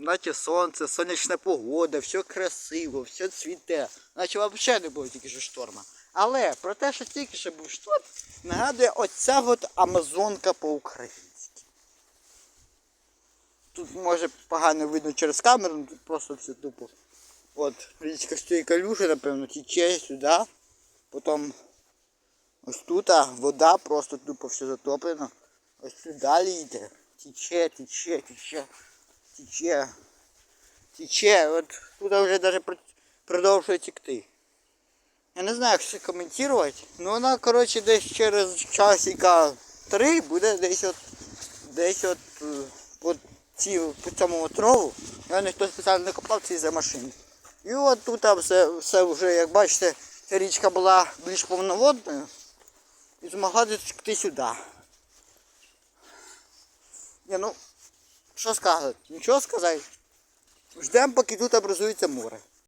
наче сонце, сонячна погода, все красиво, все цвіте. Наче взагалі не було тільки що шторма. Але про те, що тільки що був шторм, нагадує оця от Амазонка по-українськи. Тут може погано видно через камеру, ну тут просто все тупо. От річка стоїть калюжа, напевно, тече сюди. Потім ось тут а, вода просто тупо все затоплено. Ось тут далі йде. Тече, тече, тече, тече. Тече. От тут вже навіть продовжує текти. Я не знаю, як це коментувати. Ну вона, коротше, десь через часика три буде десь от десь от е, по, ці, по цьому отрову. Я ніхто спеціально не копав ці за машини. І от тут все, все вже, як бачите, ця річка була більш повноводною і змогла дотекти сюди. Ні, ну, що сказати? Нічого сказати. Ждемо, поки тут образується море.